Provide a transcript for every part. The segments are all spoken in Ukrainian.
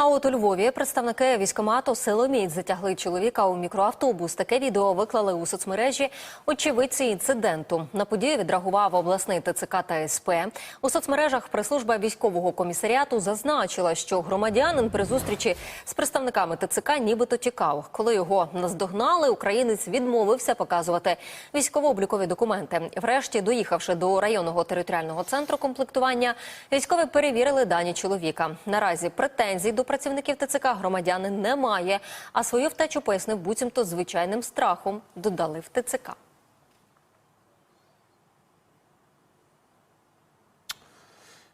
А от у Львові представники військомату Силоміць затягли чоловіка у мікроавтобус. Таке відео виклали у соцмережі очевидці інциденту. На подію відреагував обласний ТЦК та СП. У соцмережах прес-служба військового комісаріату зазначила, що громадянин при зустрічі з представниками ТЦК нібито тікав. Коли його наздогнали, українець відмовився показувати військово-облікові документи. Врешті, доїхавши до районного територіального центру комплектування, військові перевірили дані чоловіка. Наразі претензій до працівників ТЦК громадянин не має, а свою втечу пояснив буцімто звичайним страхом. Додали в ТЦК.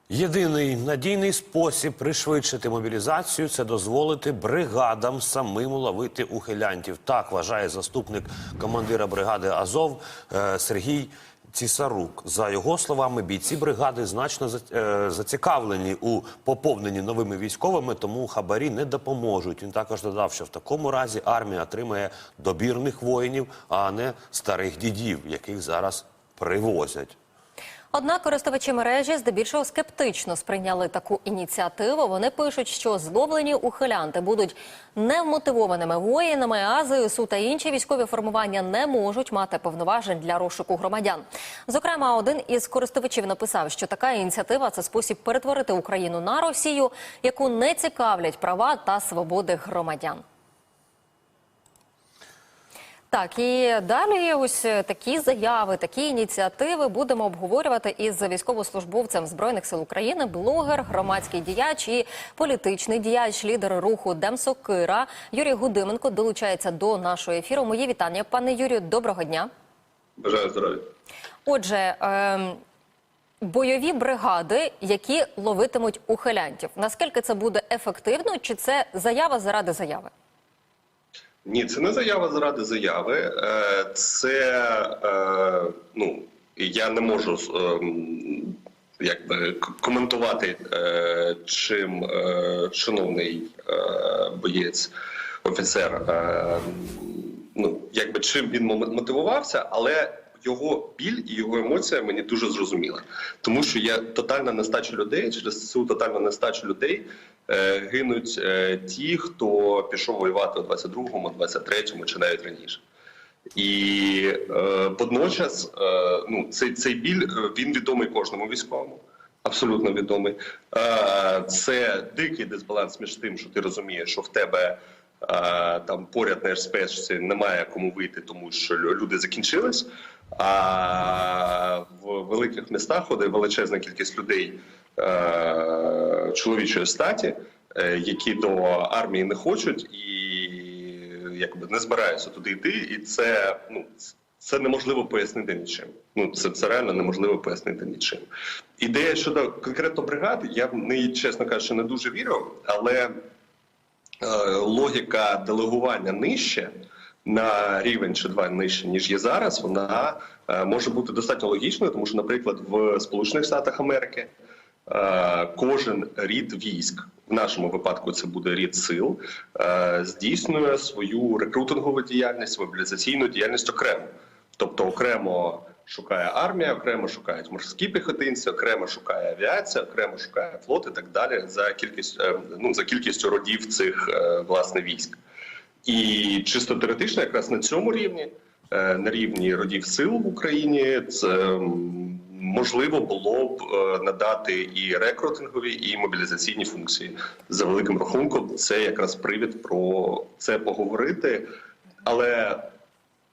Єдиний надійний спосіб пришвидшити мобілізацію це дозволити бригадам самим ловити ухилянтів. Так вважає заступник командира бригади Азов е, Сергій Цісарук. За його словами, бійці бригади значно е, зацікавлені у поповненні новими військовими, тому хабарі не допоможуть. Він також додав, що в такому разі армія отримає добірних воїнів, а не старих дідів, яких зараз привозять. Однак користувачі мережі здебільшого скептично сприйняли таку ініціативу. Вони пишуть, що зловлені ухилянти будуть невмотивованими воїнами, а ЗСУ та інші військові формування не можуть мати повноважень для розшуку громадян. Зокрема, один із користувачів написав, що така ініціатива це спосіб перетворити Україну на Росію, яку не цікавлять права та свободи громадян. Так, і далі ось такі заяви, такі ініціативи будемо обговорювати із військовослужбовцем збройних сил України, блогер, громадський діяч і політичний діяч, лідер руху Демсокира Юрій Гудименко долучається до нашого ефіру. Мої вітання, пане Юрію. Доброго дня. Бажаю здоров'я. Отже. ем, Бойові бригади, які ловитимуть ухилянтів. Наскільки це буде ефективно, чи це заява заради заяви? Ні, це не заява заради заяви. Е, Це е, ну я не можу ем, якби коментувати, е, чим шановний боєць, офіцер, ну якби чим він мо- мотивувався, але. Його біль і його емоція мені дуже зрозуміла, тому що є тотальна нестача людей. Через цю тотальну нестачу людей гинуть е, ті, хто пішов воювати у 22-му, 23-му чи навіть раніше. І е, водночас, е, ну цей, цей біль е, він відомий кожному військовому. Абсолютно відомий. Е, це дикий дисбаланс між тим, що ти розумієш, що в тебе е, там поряд на спецці немає кому вийти, тому що лю- люди закінчились. А в великих містах, де величезна кількість людей е, чоловічої статі, е, які до армії не хочуть і якби не збираються туди йти, і це ну це неможливо пояснити нічим. Ну це, це реально неможливо пояснити нічим. Ідея щодо конкретно бригади, я в неї, чесно кажучи, не дуже вірю, але е, логіка делегування нижче. На рівень чи два нижче ніж є зараз, вона е, може бути достатньо логічною, тому що, наприклад, в Сполучених Штатах Америки е, кожен рід військ, в нашому випадку це буде рід сил, е, здійснює свою рекрутингову діяльність, мобілізаційну діяльність окремо. Тобто окремо шукає армія, окремо шукають морські піхотинці, окремо шукає авіація, окремо шукає флот і так далі за кількість е, ну за кількістю родів цих е, власне військ. І чисто теоретично, якраз на цьому рівні, е, на рівні родів сил в Україні, це можливо було б е, надати і рекрутингові, і мобілізаційні функції за великим рахунком. Це якраз привід про це поговорити. Але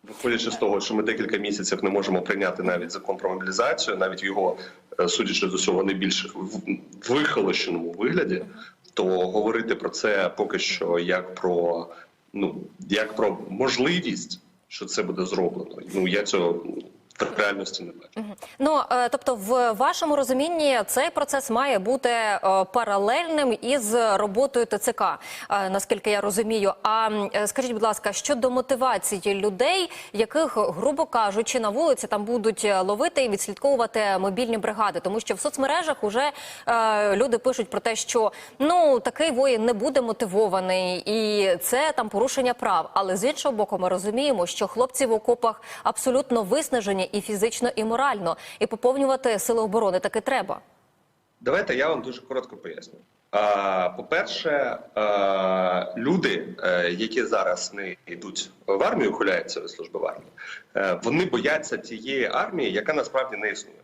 виходячи з того, що ми декілька місяців не можемо прийняти навіть закон про мобілізацію, навіть його, е, судячи з усього, найбільш в- вихолощеному вигляді, то говорити про це поки що як про ну як про можливість, що це буде зроблено. Ну я цього реальності не бачу. Ну е, тобто, в вашому розумінні цей процес має бути е, паралельним із роботою ТЦК, е, наскільки я розумію. А скажіть, будь ласка, щодо мотивації людей, яких, грубо кажучи, на вулиці там будуть ловити і відслідковувати мобільні бригади, тому що в соцмережах уже люди пишуть про те, що ну такий воїн не буде мотивований, і це там порушення прав. Але з іншого боку, ми розуміємо, що хлопці в окопах абсолютно виснажені і фізично, і морально, і поповнювати сили оборони таки треба. Давайте я вам дуже коротко поясню. По-перше, люди, е, які зараз не йдуть в армію, ухиляються від служби в армії, е, вони бояться тієї армії, яка насправді не існує.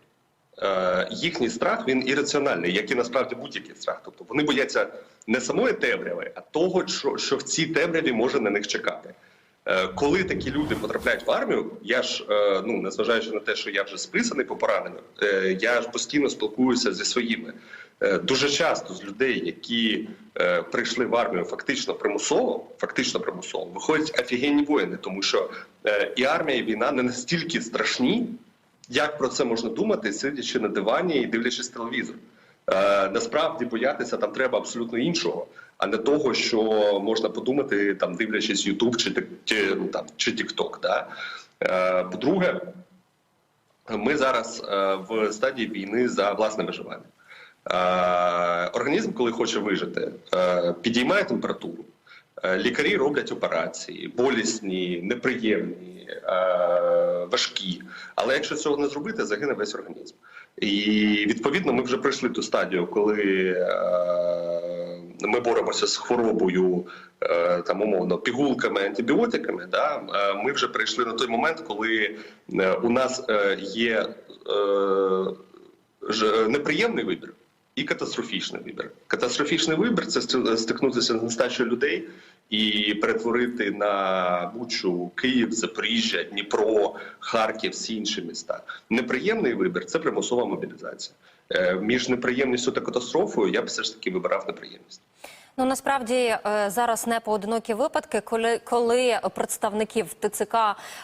Е, Їхній страх він ірраціональний, як і насправді будь-який страх. Тобто вони бояться не самої темряви, а того, що в цій темряві може на них чекати. Е, Коли такі люди потрапляють в армію, я ж е, ну незважаючи на те, що я вже списаний по пораненню, е, я ж постійно спілкуюся зі своїми. Дуже часто з людей, які прийшли в армію фактично примусово, фактично примусово, виходять офігенні воїни, тому що і армія, і війна не настільки страшні, як про це можна думати, сидячи на дивані і дивлячись телевізор. Е, насправді боятися там треба абсолютно іншого, а не того, що можна подумати, там дивлячись Ютуб чи, ну, там, чи TikTok. Да? Е, по-друге, ми зараз е, в стадії війни за власне виживання. Організм, коли хоче вижити, підіймає температуру. Лікарі роблять операції, болісні, неприємні, важкі. Але якщо цього не зробити, загине весь організм. І відповідно ми вже пройшли ту стадію, коли е, ми боремося з хворобою, е, там умовно пігулками, антибіотиками. Да? Е, Ми вже прийшли на той момент, коли у нас є неприємний вибір. І катастрофічний вибір. Катастрофічний вибір це стикнутися з нестачею людей і перетворити на Бучу, Київ, Запоріжжя, Дніпро, Харків, всі інші міста. Неприємний вибір це примусова мобілізація. Е, Між неприємністю та катастрофою я б все ж таки вибирав неприємність. Ну насправді е, зараз не поодинокі випадки, коли, коли представників ТЦК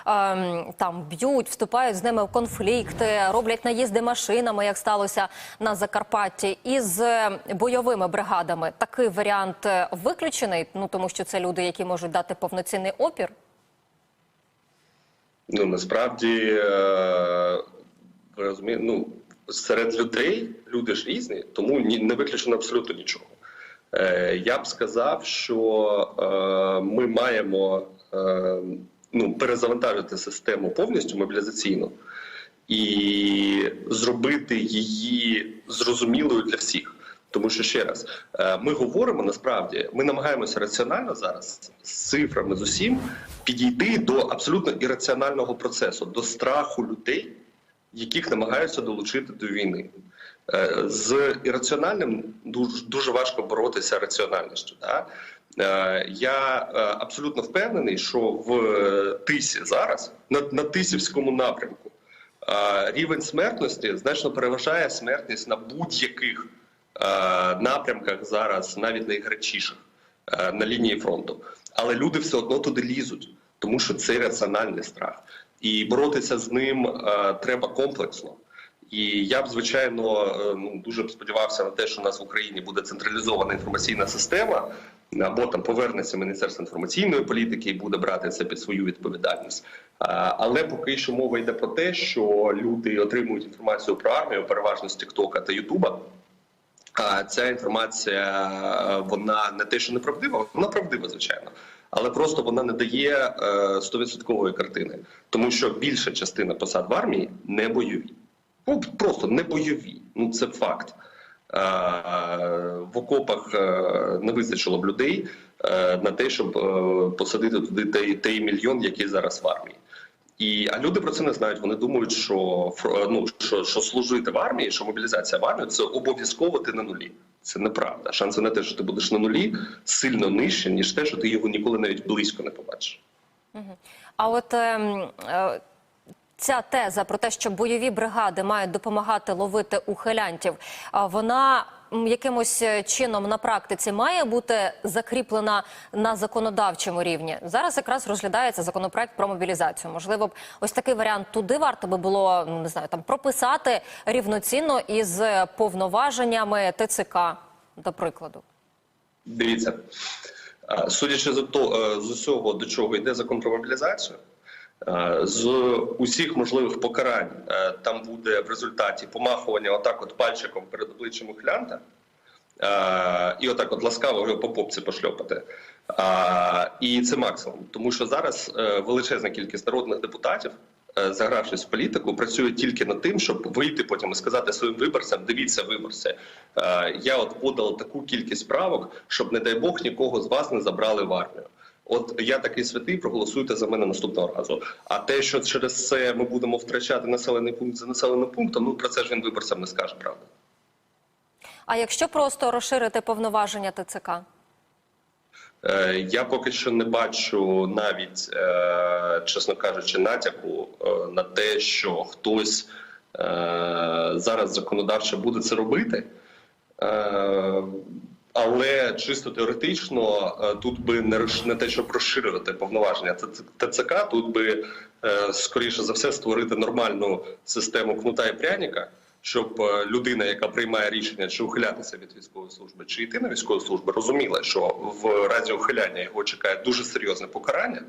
ем, там б'ють, вступають з ними в конфлікти, роблять наїзди машинами, як сталося на Закарпатті, із е, бойовими бригадами. Такий варіант е, виключений. Ну тому що це люди, які можуть дати повноцінний опір. Ну насправді е, ви розумієте, ну серед людей люди ж різні, тому не виключено абсолютно нічого. Е, Я б сказав, що е, ми маємо е, ну, перезавантажити систему повністю мобілізаційну і зробити її зрозумілою для всіх. Тому що ще раз ми говоримо насправді, ми намагаємося раціонально зараз з цифрами з усім підійти до абсолютно ірраціонального процесу, до страху людей, яких намагаються долучити до війни. Е, З ірраціональним дуже, дуже важко боротися раціональністю. Да? Е, Я е, абсолютно впевнений, що в тисі зараз на, на тисівському напрямку рівень смертності значно переважає смертність на будь-яких напрямках зараз, навіть найгарячіших на лінії фронту. Але люди все одно туди лізуть, тому що це раціональний страх, і боротися з ним е, треба комплексно. І я б звичайно е, ну дуже б сподівався на те, що у нас в Україні буде централізована інформаційна система, або там повернеться Міністерство інформаційної політики і буде брати це під свою відповідальність. Але поки що мова йде про те, що люди отримують інформацію про армію, переважно з Тіктока та Ютуба. А ця інформація е, вона не те, що неправдива, вона правдива, звичайно. Але просто вона не дає е, стовідсоткової картини, тому що більша частина посад в армії не бойові. Ну, просто не бойові. Ну це факт. Е, В окопах е, не вистачило б людей на те, щоб посадити туди той мільйон, який зараз в армії. І а люди про це не знають. Вони думають, що ну що, що служити в армії, що мобілізація в армію це обов'язково ти на нулі. Це неправда. Шанси на те, що ти будеш на нулі, сильно нижче, ніж те, що ти його ніколи навіть близько не побачиш. А от ем, е, ця теза про те, що бойові бригади мають допомагати ловити ухилянтів, вона якимось е, чином на практиці має бути закріплена на законодавчому рівні. Зараз якраз розглядається законопроект про мобілізацію. Можливо, ось такий варіант туди варто би було ну, не знаю, там прописати рівноцінно із повноваженнями ТЦК, до прикладу. Дивіться, е, судячи з усього, до чого йде закон про мобілізацію, е, з усіх можливих покарань е, там буде в результаті помахування отак, от пальчиком перед обличчям ухилянта, е, і отак, от ласкаво його по попці пошльопати. Е, І це максимум, тому що зараз е, величезна кількість народних депутатів е, загравшись в політику, працює тільки над тим, щоб вийти потім і сказати своїм виборцям: дивіться, виборці, е, я от подав таку кількість правок, щоб не дай Бог нікого з вас не забрали в армію. От я такий святий, проголосуйте за мене наступного разу. А те, що через це ми будемо втрачати населений пункт за населеним пунктом, ну про це ж він виборцям не скаже, правда. А якщо просто розширити повноваження ТЦК? Е, Я поки що не бачу навіть, е, чесно кажучи, натяку е, на те, що хтось е, зараз законодавчо буде це робити. Е, Але чисто теоретично е, тут би не не те, щоб розширювати повноваження ТЦК, тут би е, скоріше за все створити нормальну систему кнута і пряника, щоб е, людина, яка приймає рішення, чи ухилятися від військової служби, чи йти на військову службу, розуміла, що в разі ухиляння його чекає дуже серйозне покарання.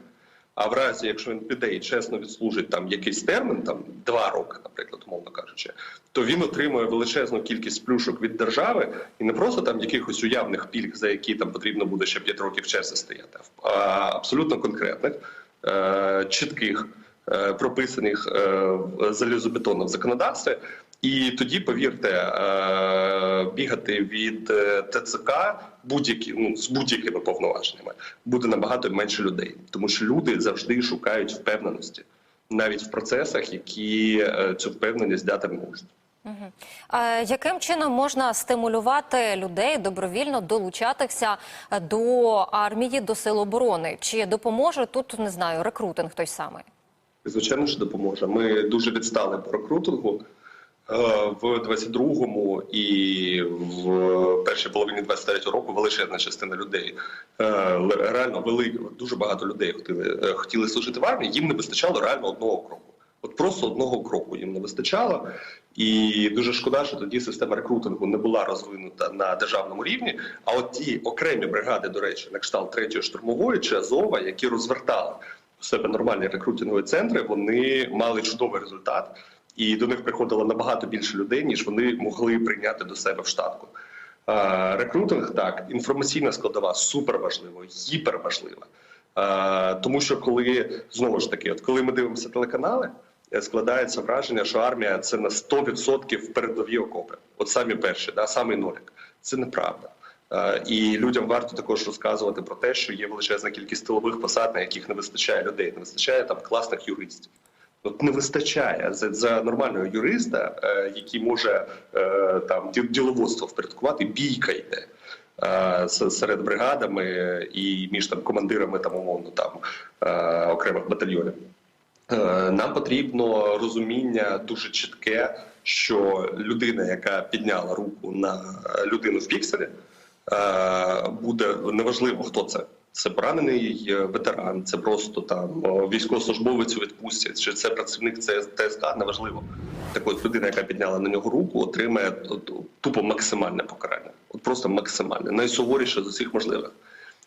А в разі, якщо він піде і чесно відслужить там якийсь термін, там два роки, наприклад, умовно кажучи, то він отримує величезну кількість плюшок від держави і не просто там якихось уявних пільг, за які там потрібно буде ще 5 років черзі стояти, а абсолютно конкретних, е- чітких, е- прописаних залізобетонно в законодавстві. І тоді, повірте, е, бігати від е, ТЦК будь-які ну з будь-якими повноваженнями буде набагато менше людей, тому що люди завжди шукають впевненості навіть в процесах, які е, цю впевненість дати можуть. Е, Яким чином можна стимулювати людей добровільно долучатися до армії, до сил оборони? Чи допоможе тут не знаю рекрутинг той самий? Звичайно, що допоможе. Ми дуже відстали по рекрутингу. Е, В 22-му і в першій половині 23-го року величезна частина людей е, реально велика, дуже багато людей хотіли, е, хотіли служити в армії. Їм не вистачало реально одного кроку. От просто одного кроку їм не вистачало, і дуже шкода, що тоді система рекрутингу не була розвинута на державному рівні. А от ті окремі бригади, до речі, на кшталт третьої штурмової чи Азова, які розвертали у себе нормальні рекрутингові центри, вони мали чудовий результат, і до них приходило набагато більше людей, ніж вони могли прийняти до себе в штатку. Е, Рекрутинг так, інформаційна складова супер важлива, гіпер важлива. Е, Тому що коли знову ж таки, от коли ми дивимося телеканали, е, складається враження, що армія це на 100% передові окопи. От самі перші, да, самий нолік. Це неправда. І людям варто також розказувати про те, що є величезна кількість тилових посад, на яких не вистачає людей, не вистачає там класних юристів. От не вистачає за, за нормального юриста, е, який може е, там діловодство впорядкувати, бійка йде е, серед бригадами і між там командирами там умовно там е, окремих батальйонів. Е, Нам потрібно розуміння дуже чітке, що людина, яка підняла руку на людину в пікселі, е, буде неважливо, хто це. Це поранений е, ветеран, це просто там військовослужбовець у відпустці, чи це працівник ТСК, неважливо. Так от людина, яка підняла на нього руку, отримає тупо максимальне покарання. От просто максимальне, найсуворіше з усіх можливих.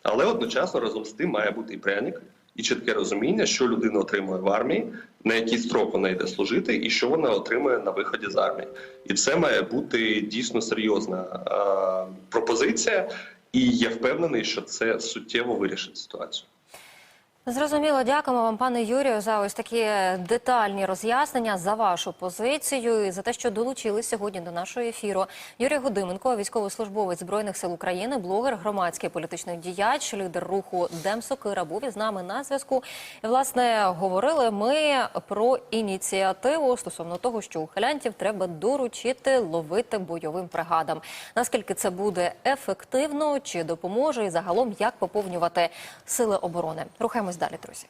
Але одночасно разом з тим має бути і пряник, і чітке розуміння, що людина отримує в армії, на який строк вона йде служити, і що вона отримує на виході з армії. І це має бути дійсно серйозна е, пропозиція. І я впевнений, що це суттєво вирішить ситуацію. Зрозуміло, дякуємо вам, пане Юрію, за ось такі детальні роз'яснення за вашу позицію і за те, що долучились сьогодні до нашого ефіру. Юрій Гудименко, військовослужбовець збройних сил України, блогер, громадський політичний діяч, лідер руху Демсокира, був із нами на зв'язку. І власне говорили ми про ініціативу стосовно того, що ухилянтів треба доручити ловити бойовим бригадам. Наскільки це буде ефективно, чи допоможе і загалом як поповнювати сили оборони? Рухаємось далі, друзі.